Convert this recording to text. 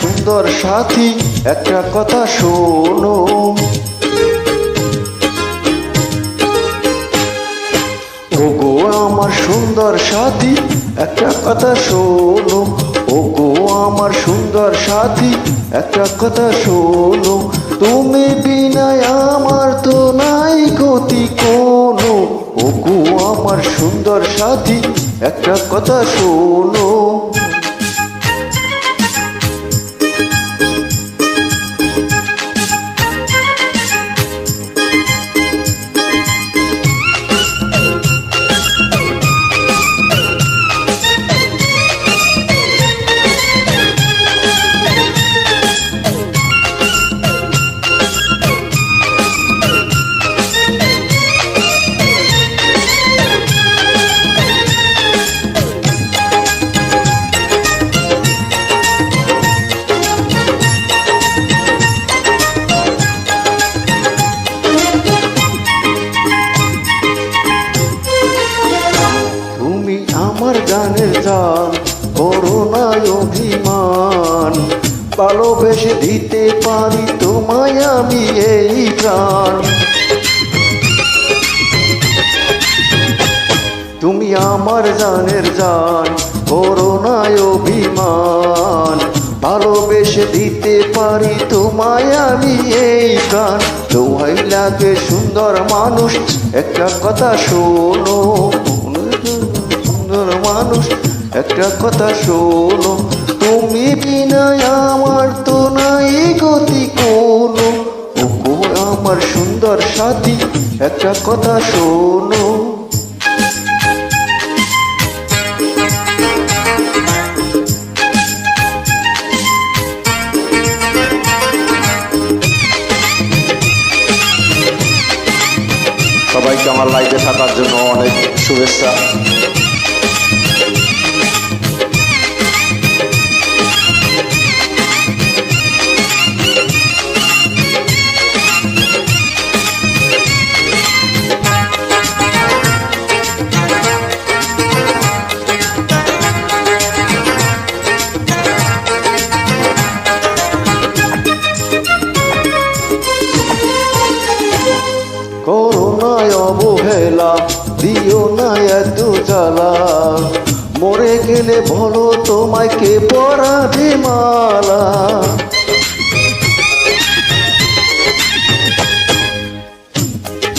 সুন্দর সাথী, একটা কথা শোনো। ওগো আমার সুন্দর সাথী, একটা কথা শোনো। ওগো আমার সুন্দর সাথী, একটা কথা শোনো। তুমি বিনায়, আমার তো নাই গতি কোনো। ওগো আমার সুন্দর সাথী, একটা কথা শোনো। আমার গানের জান করোনায় অভিমান। ভালোবেসে দিতে পারি তোমায় আমি এই প্রাণ। তুমি আমার জানের জান করোনায় অভিমান। ভালোবেসে দিতে পারি তোমায় আমি এই প্রাণ। দোহাই লাগে সুন্দর মানুষ, একটা কথা শোনো। মানুষ, একটা কথা শোনো, তুমি বিনায় আমার তো নাই গতি কোনো। ওগো আমার সুন্দর সাথী, একটা কথা শোনো। সবাইকে আমার লাইভে থাকার জন্য অনেক শুভেচ্ছা। অবহেলা দিও না এত জ্বালা। মরে গেলে বলো তোমায় কে পরাধে মালা।